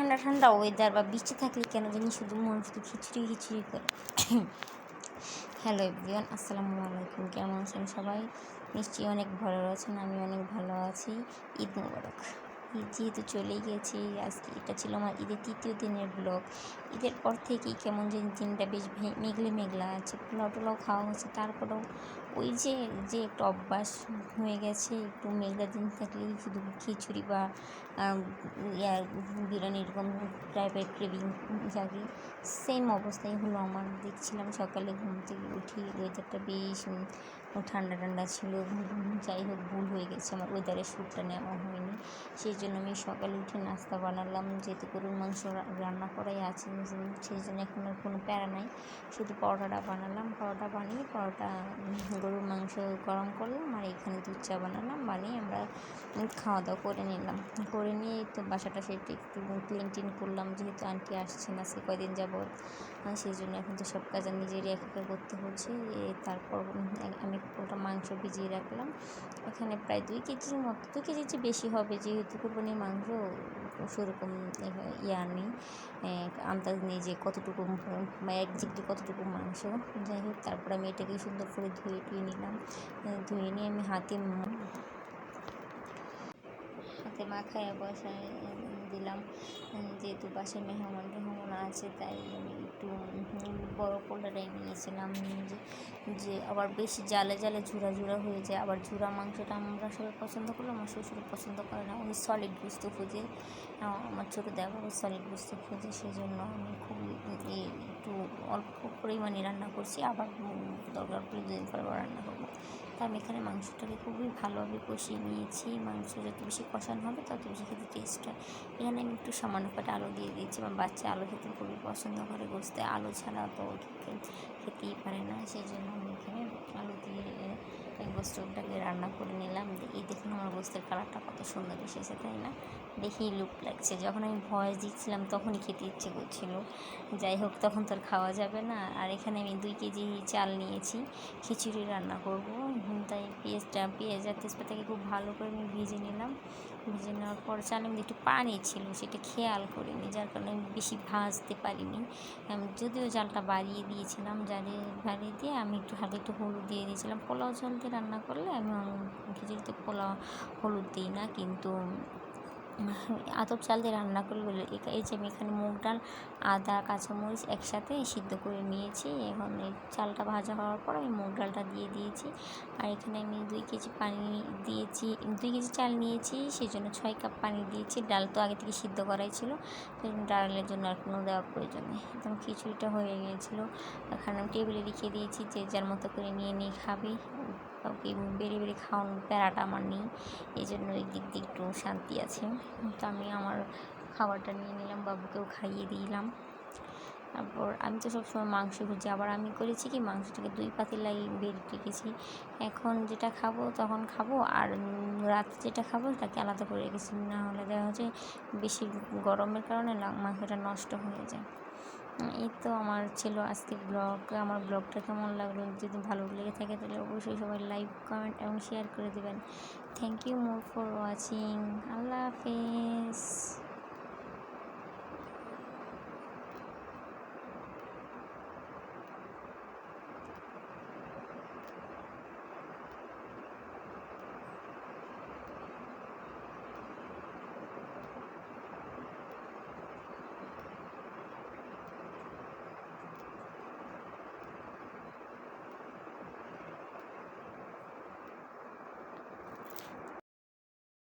ঠান্ডা ঠান্ডা ওয়েদার বা বৃষ্টি থাকলে কেন জানি শুধু মন শুধু খিচুড়ি খিচুড়ি করে। হ্যালো এভরিওয়ান আসসালামু আলাইকুম। কেমন আছেন সবাই? নিশ্চয়ই অনেক ভালো আছেন আমি অনেক ভালো আছি। ঈদ মুবারক। ঈদ যেহেতু চলেই গেছে। আজকে এটা ছিল আমার ঈদের তৃতীয় দিনের ব্লগ ঈদের পর থেকেই কেমন যে দিনটা বেশ মেঘলে মেঘলা আছে। পোলাও টোলাও খাওয়া হচ্ছে তারপরেও ওই যে যে একটা অভ্যাস হয়ে গেছে, একটু মেঘলা দিন থাকলে শুধু খিচুড়ি বা বিরিয়ানি এরকম টাইপের ক্রেভিং জাগে। সেম অবস্থাই হলো আমার। দেখছিলাম সকালে ঘুম থেকে উঠি ওয়েদারটা বেশ ঠান্ডা ঠান্ডা ছিল যাই হোক, ভুল হয়ে গেছে। আমার ওয়েদারের শ্যুটটা নেওয়া হয়নি। সেই জন্য আমি সকালে উঠে নাস্তা বানালাম, যেহেতু গরুর মাংস রান্না করাই আছে সেই জন্য এখন আর কোনো প্যারা নাই। শুধু পরোটাটা বানালাম। পরোটা বানিয়ে, পরোটা গরুর মাংস গরম করলাম, আর এখানে দুধ চা বানালাম, বানিয়ে আমরা খাওয়া দাওয়া করে নিলাম। করে নিয়ে তো বাসাটা সেটা একটু ক্লিন টিন করলাম, যেহেতু আন্টি আসছে না, সে কয়দিন যাবৎ। সেই জন্য এখন তো সব কাজ নিজেরই একা করতে হচ্ছে। তারপর আমি ওটা মাংস ভিজিয়ে রাখলাম। ওখানে প্রায় দুই কেজির মতো, দুই কেজির চেয়ে বেশি হবে যেহেতু কোরবানির মাংস, সেরকম ইয়া নেই। আন্দাজ নেই যে কতটুকু বা একজ্যাক্টলি কতটুকু মাংস। যাই হোক, তারপর আমি এটাকে সুন্দর করে ধুয়ে টুয়ে নিলাম। ধুয়ে নিয়ে আমি হাতে হাতে মাখায় বসায় দিলাম। যেহেতু বাসায় মেহমান টেহমান আছে, তাই আমি একটু বড় পোলাটাই নিয়েছিলাম যে যে আবার বেশি জালে জালে ঝুরা ঝুরা হয়ে যায়। আবার ঝুরা মাংসটা আমরা সবাই পছন্দ করলে আমার শ্বশুর পছন্দ করে না। উনি সলিড বুঝতে খুঁজে আমার ছোটো দেওয়া সলিড বুঝতে খুঁজে সেই জন্য আমি খুবই একটু অল্প পরিমাণে রান্না করছি। আবার দরকার পড়লে দুদিন পর রান্না করব। তা আমি এখানে মাংসটাকে খুবই ভালোভাবে কষিয়ে নিয়েছি। মাংস যত বেশি কষানো হবে, তত বেশি খেতে টেস্ট হয়। এখানে আমি একটু সামান্য কটা আলু দিয়ে দিয়েছি। আমার বাচ্চা আলু খেতে খুবই পছন্দ করে, গোস্তে আলু ছাড়া তো খেতে খেতেই পারে না সেই জন্য আমি এখানে আলু দিয়ে গোস্তটাকে রান্না করে নিলাম। এই দেখুন আমার গোস্তের কালারটা কত সুন্দর এসেছে, তাই না? দেখেই লুক লাগছে। যখন আমি ভয়েস দিচ্ছিলাম তখনই খেতে ইচ্ছে করছিল। যাই হোক, তখন তো আর খাওয়া যাবে না। আর এখানে আমি দুই কেজি চাল নিয়েছি, খিচুড়ি রান্না করব। তাই পেঁয়াজটা, পেঁয়াজ আর তেজপাতাকে খুব ভালো করে আমি ভেজে নিলাম। ভেজে নেওয়ার পর চালের মধ্যে একটু পানি ছিল, সেটা খেয়াল করিনি, যার কারণে আমি বেশি ভাজতে পারিনি। আমি যদিও জালটা বাড়িয়ে দিয়েছিলাম জালে বাড়িয়ে দিয়ে আমি একটু হালকা একটু হলুদ দিয়ে দিয়েছিলাম। পোলাও চাল দিয়ে রান্না করলে আমি খিচুড়িতে পোলাও, হলুদ দিই না, কিন্তু আতপ চাল দিয়ে রান্না এ- এই যে আমি এখানে মুগ ডাল, আদা, কাঁচামরিচ একসাথে সিদ্ধ করে নিয়েছি। এখন এই চালটা ভাজা হওয়ার পর আমি মুগ ডালটা দিয়ে দিয়েছি। আর এখানে আমি দুই কেজি পানি দিয়েছি, দুই কেজি চাল নিয়েছি সেই জন্য ছয় কাপ পানি দিয়েছি। ডাল তো আগে থেকে সিদ্ধ করাই ছিল জন্য ডালের জন্য আর কোনো দেওয়ার প্রয়োজন নেই। একদম খিচুড়িটা হয়ে গিয়েছিল। এখানে আমি টেবিলে রেখে দিয়েছি, যে যার মতো করে নিয়ে নিয়ে খাবে। কাউকে বেড়ে বেড়ে খাওয়ানোর প্যারাটা আমার নেই। এই জন্য এই দিক দিয়ে একটু শান্তি আছে। তো আমি আমার খাবারটা নিয়ে নিলাম, বাবুকেও খাইয়ে দিলাম। তারপর আমি তো সবসময় মাংস খুঁজি। আবার আমি করেছি কি, মাংসটাকে দুই পাতিলাই বেড়ে রেখেছি। এখন যেটা খাব তখন খাব, আর রাতে যেটা খাব সেটাকে আলাদা করে রেখেছি। না হলে দেখা হচ্ছে বেশি গরমের কারণে মাংসটা নষ্ট হয়ে যায়। এই তো আমার ছিল আজকে ব্লগ। আমার ব্লগটা কেমন লাগল? যদি ভালো লেগে থাকে তাহলে অবশ্যই সবাই লাইক, কমেন্ট এবং শেয়ার করে দেবেন। Thank you more for watching আল্লাহ হাফেজ।